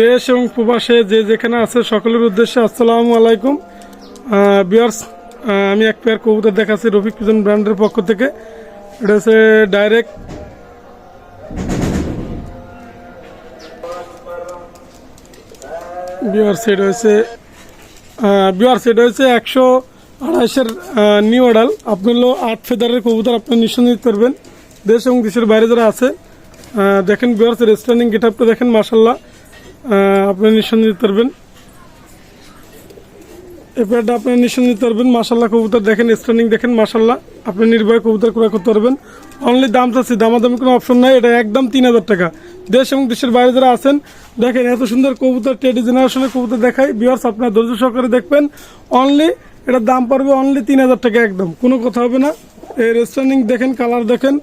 দেশ এবং প্রবাসে যে যেখানে আছে সকলের উদ্দেশ্যে আসসালামু আলাইকুম। বিয়ার্স আমি এক পেয়ার কবুতর দেখাচ্ছি রফিক পিজন ব্র্যান্ডের পক্ষ থেকে। এটা হচ্ছে ডাইরেক্ট বিয়ার সেট হয়েছে বিয়ার সেট হয়েছে একশো আড়াইশের নিউ অর্ডার আপনি হলো আট ফেদারের কবুতর আপনি নিঃসন্দেহ করবেন। দেশ এবং দেশের বাইরে যারা আছে দেখেন বিয়ার্স রেস্টুরেন্টিং গেট আপটা দেখেন মাসাল্লাহ আপনি নিঃসন্দেহ পারবেন। এই প্যাডটা আপনি নিঃসন্দেহ পারবেন। মাসাল্লাহ কবুতর দেখেন স্ট্যান্ডিং দেখেন মাসাল্লাহ আপনি নির্ভয় কবুতর ক্রয় করতে পারবেন। অনলি দাম চাচ্ছি দামাদামি কোনো অপশন নাই। এটা একদম তিন হাজার টাকা। দেশ এবং দেশের বাইরে যারা আছেন, দেখেন এত সুন্দর কবুতর টেডি জেনারেশনের কবুতর দেখাই। বিয়ার্স আপনার ধৈর্য সহকারে দেখবেন। অনলি এটার দাম পড়বে অনলি তিন হাজার টাকা একদম। কোনো কথা হবে না। এর স্ট্যান্ডিং দেখেন কালার দেখেন।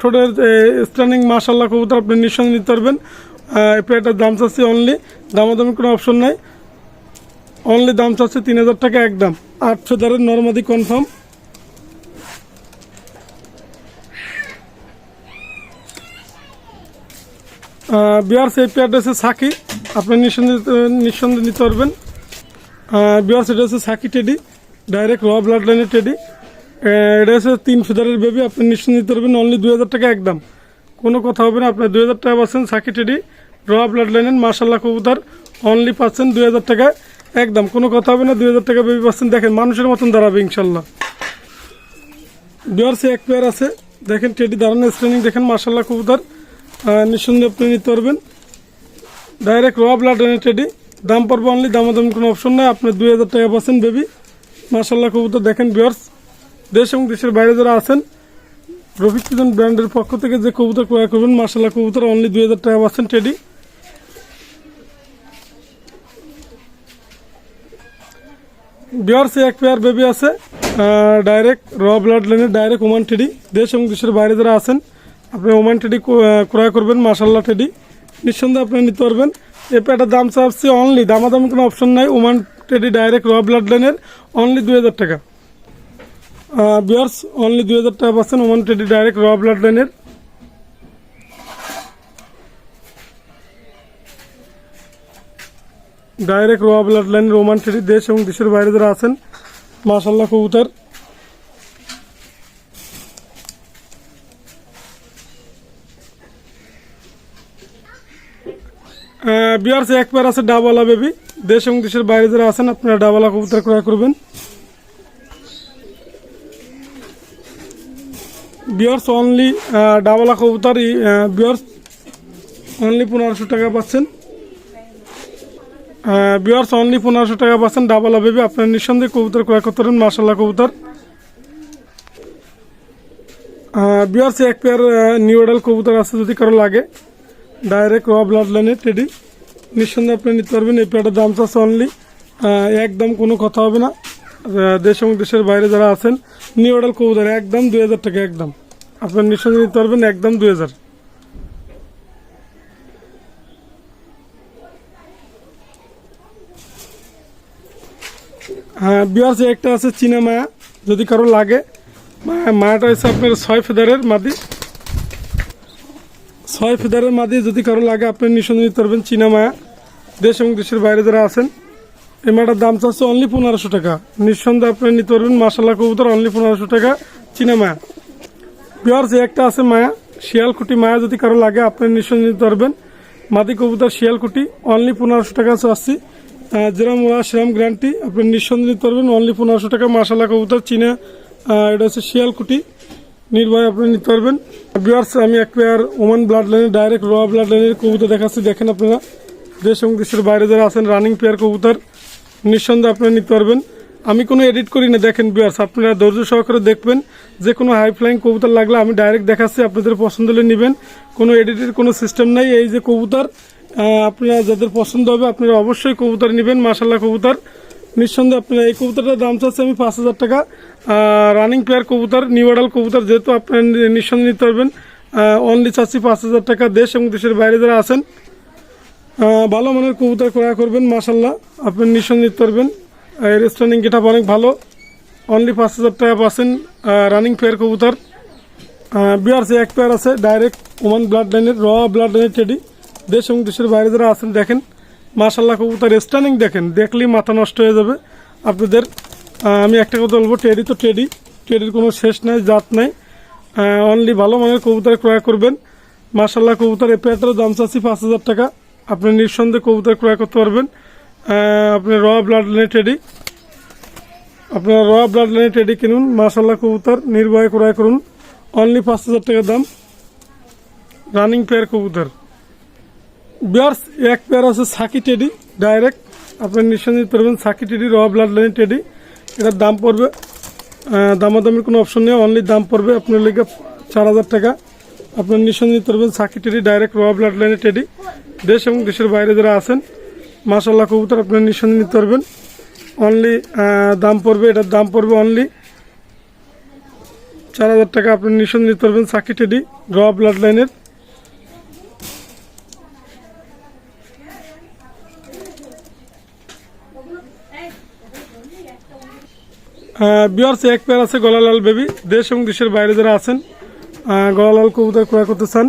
ঠোঁটের স্ট্যান্ডিং মাসাল্লাহ কবুতর আপনি নিঃসন্দেহ নিতে পারবেন। এই প্যাডটার দাম চাচ্ছি অনলি দামাদামি কোনো অপশন নাই। অনলি দাম চাচ্ছে তিন হাজার টাকা একদম। আটশো দারের নর্মাদি কনফার্ম বিয়ার্স, এই পেয়ারটা হচ্ছে সাকি। আপনি নিঃসন্দেহ নিঃসন্দেহ নিতে পারবেন। বিয়ার্স, এটা হচ্ছে সাকি টেডি ডাইরেক্ট র ব্লাড লাইনের টেডি এটা হচ্ছে তিন ফিদারের বেবি আপনি নিঃসন্দেহ নিতে পারবেন। অনলি দুই হাজার টাকা একদম। কোনো কথা হবে না। আপনার দুই হাজার টাকা পাচ্ছেন সাকি টেডি র ব্লাড লাইনের মার্শাল্লাহ কবুতর অনলি পাচ্ছেন দুই হাজার টাকায় একদম, কোনো কথা হবে না, দুই হাজার টাকা বেবি পাচ্ছেন। দেখেন, মানুষের মতন দাঁড়াবে ইনশাল্লাহ বিয়ার্সে এক পেয়ার আছে। দেখেন টেডি দাঁড়ানো স্ট্রেনিং দেখেন মার্শাল্লাহ কবুতর। নিঃসন্দেহে আপনি নিতে পারবেন। ডাইরেক্ট র ব্লাড টেডি দাম পড়বে অনলি দামাদামি কোনো অপশন নাই। আপনি দুই হাজার টাকা পাচ্ছেন বেবি মার্শাল্লাহ কবুতর, দেখেন বিয়ার্স দেশ এবং দেশের বাইরে যারা আছেন রফিক পিজন ব্র্যান্ডের পক্ষ থেকে যে কবুতর ক্রয় করবেন মার্শাল্লাহ কবুতর অনলি দুই হাজার টাকা পাচ্ছেন টেডি বিয়ার্সে এক পেয়ার বেবি আছে ডাইরেক্ট র ব্লাড লাইনের ডাইরেক্ট ওমান টেডি দেশ এবং দেশের বাইরে যারা আছেন, আপনি ওমান টেডি ক্রয় করবেন মাসাল্লাহ টেডি নিঃসন্দেহে আপনি নিতে পারবেন। এই পেয়ারটার দাম চাচ্ছি অনলি দামাদামি কোনো অপশন নাই ওমান টেডি ডাইরেক্ট র ব্লাড লাইনের অনলি দুই হাজার টাকা। বিয়ার্স অনলি দুই হাজার টাকা পাচ্ছেন ওমান টেডি ডাইরেক্ট র ব্লাড লাইনের ডাইরেক্ট র ব্লাড লাইন রোমান টেডি দেশ এবং দেশের বাইরে যারা আছেন মাশাল্লাহ কবুতর। বিয়ার্স এক পেয়ার আছে ডাবালা বেবি দেশ এবং দেশের বাইরে যারা আছেন, আপনারা ডাবালা কবুতর ক্রয় করবেন। বিয়ার্স অনলি ডাবালা কবুতর বিয়ার্স অনলি পনেরোশো টাকা পাচ্ছেন। বিয়ার্স অনলি পনেরোশো টাকা পাচ্ছেন ডাবল বেবি আপনার নিঃসন্দেহে কবুতর ক্রয় করতে পারেন মার্শাল্লাহ কবুতর। বিয়ার্স এক পেয়ার নিউ অডাল কবুতর আছে যদি কারও লাগে। ডাইরেক্ট র ব্লাড লাইনে টেডি নিঃসন্দেহে আপনি নিতে পারবেন, এই পেয়ারটার দাম চাচ্ছে অনলি একদম কোনো কথা হবে না। দেশ এবং দেশের বাইরে যারা আছেন নিউ অডাল কবুতর, একদম দুই হাজার টাকা, একদম। আপনার নিঃসন্দেহে নিতে পারবেন, একদম দুই হাজার। হ্যাঁ বিয়ার্স একটা আছে চীনা মায়া, যদি কারও লাগে। মায়াটা হচ্ছে আপনার ছয় ফেদারের মাদি। ছয় ফেদারের মাদি যদি কারও লাগে আপনি নিঃসন্দেহ নিতে পারবেন চীনা মায়া। দেশ এবং দেশের বাইরে যারা আছেন এই মায়াটার দাম চাচ্ছে অনলি পনেরোশো টাকা। নিঃসন্দেহে আপনি নিতে পারবেন মাসাল্লাহ কবুতর অনলি পনেরোশো টাকা। চীনা মায়া। বিয়ার্স একটা আছে মায়া। শিয়ালকুটি মায়া যদি কারও লাগে আপনি নিঃসন্দেহ নিতে পারবেন। মাদি কবুতর শিয়ালকুটি অনলি পনেরোশো টাকা আহ, যেরম ওরা সেরম গ্যারান্টি আপনি নিঃসন্দেহ নিতে পারবেন অনলি পনেরোশো টাকা। মাসালা কবুতর চীনা এটা হচ্ছে শিয়ালকুটি। নির্ভয় আপনি নিতে পারবেন। বিয়ার্স আমি এক পেয়ার ওমান ব্লাড লাইনের ডাইরেক্ট র ব্লাড লাইনের কবুতর দেখাচ্ছি। দেখেন আপনারা দেশ এবং দেশের বাইরে যারা আছেন রানিং পেয়ার কবুতর। নিঃসন্দেহে আপনারা নিতে পারবেন। আমি কোনো এডিট করি না, দেখেন বিয়ার্স আপনারা ধৈর্য সহকারে দেখবেন যে কোনো হাই ফ্লাইং কবুতর লাগলে আমি ডাইরেক্ট দেখাচ্ছি, আপনাদের পছন্দ হলে নেবেন। কোনো এডিটের কোনো সিস্টেম নাই, এই যে কবুতর আপনারা যাদের পছন্দ হবে, আপনারা অবশ্যই কবুতর নেবেন মাসাল্লাহ কবুতর। নিঃসন্দেহে আপনারা এই কবুতরটার দাম চাচ্ছে আমি পাঁচ হাজার টাকা। রানিং প্লেয়ার কবুতর নিউ অডাল কবুতর যেহেতু আপনারা নিঃসন্দেহে নিতে পারবেন। অনলি চাচ্ছি পাঁচ হাজার টাকা দেশ এবং দেশের বাইরে যারা আছেন ভালো মানের কবুতর ক্রয় করবেন মাসাল্লাহ আপনি নিঃসন্দেহ করবেন। এর স্ট্যান্ডিং গেট অনেক ভালো। অনলি পাঁচ হাজার টাকা পাচ্ছেন রানিং পেয়ার কবুতর। বিআরসি এক পেয়ার আছে ডাইরেক্ট ওমান ব্লাড লাইনের র ব্লাড লাইনের টেডি দেশ এবং দেশের বাইরে যারা আছেন, দেখেন। মাশাল্লাহ কবুতর স্টানিং দেখেন। দেখলেই মাথা নষ্ট হয়ে যাবে। আপনাদের আমি একটা কথা বলব টেডি তো টেডি টেডির কোনো শেষ নাই, জাত নাই। অনলি ভালো মানের কবুতর ক্রয় করবেন। মাশাল্লাহ কবুতর এ পেয়ারটার দাম চাচ্ছি পাঁচ হাজার টাকা। আপনি নিঃসন্দেহে কবুতর ক্রয় করতে পারবেন। আপনি র ব্লাড লাইনে টেডি। আপনারা র ব্লাড লাইনে টেডি কিনুন মাশাল্লাহ কবুতর নির্ভয় ক্রয় করুন। অনলি পাঁচ হাজার টাকা দাম। রানিং পেয়ার কবুতর। বিয়ার্স, এক পেয়ার আছে সাকি টেডি, ডাইরেক্ট। আপনি নিঃসন্দেহে পারবেন সাকি টেডি, র ব্লাড লাইন টেডি। এটার দাম পড়বে দামাদামির কোনো অপশন নেই, অনলি দাম পড়বে আপনার লেগে চার হাজার টাকা। আপনার নিঃসন্দেহে পারবেন সাকি টেডি, ডাইরেক্ট র ব্লাড লাইনে টেডি। দেশ এবং দেশের বাইরে যারা আছেন মাসাল্লাহ কবুতর আপনার নিঃসন্দেহে নিতে পারবেন। অনলি দাম পড়বে, এটার দাম পড়বে অনলি চার হাজার টাকা আপনি নিঃসন্দেহে নিতে পারবেন সাকি টেডি, র ব্লাড লাইনের বিয়ার্স এক পেয়ার আছে, গলালাল বেবি দেশ এবং দেশের বাইরে যারা আছেন গলালাল কবুতর ক্রয় করতে চান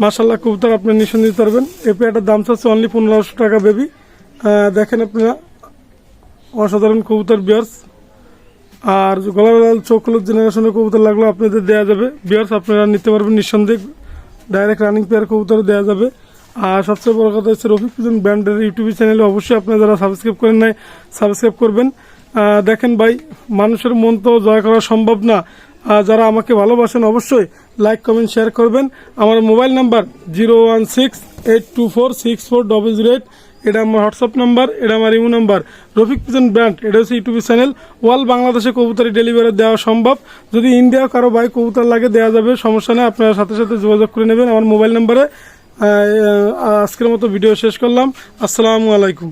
মাসাল্লাহ কবুতর আপনি নিঃসন্দেহে নিতে পারবেন। এই দাম চাচ্ছে অনলি পনেরোশো টাকা বেবি দেখেন আপনারা, অসাধারণ কবুতর বিয়ার্স আর গলালাল চোখ হলুদ জেনারেশনের কবুতর লাগল আপনাদের দেওয়া যাবে। বিয়ার্স আপনারা নিতে পারবেন নিঃসন্দেহে। ডাইরেক্ট রানিং পেয়ার কবুতর দেওয়া যাবে। আর সবচেয়ে বড় কথা হচ্ছে রফিক পিজন ব্র্যান্ডের ইউটিউব চ্যানেলে অবশ্যই আপনারা যারা সাবস্ক্রাইব করেন নাই সাবস্ক্রাইব করবেন। দেখেন ভাই, মানুষের মন তো জয় করা সম্ভব না। যারা আমাকে ভালোবাসেন অবশ্যই লাইক, কমেন্ট, শেয়ার করবেন। আমার mobile number zero one six eight two four six four double zero eight. এটা আমার হোয়াটসঅ্যাপ নাম্বার, এটা আমার imo number. Rafiq pigeon brand, এটা হচ্ছে ইউটিউব চ্যানেল। ওয়াল বাংলাদেশে কবুতরি ডেলিভারি দেওয়া সম্ভব। যদি ইন্ডিয়া কারও ভাই কবুতর লাগে দেওয়া যাবে, সমস্যা নেই। আপনারা সাথে সাথে যোগাযোগ করে নেবেন। আমার মোবাইল নাম্বারে আজকের মতো ভিডিও শেষ করলাম। আসসালামু আলাইকুম।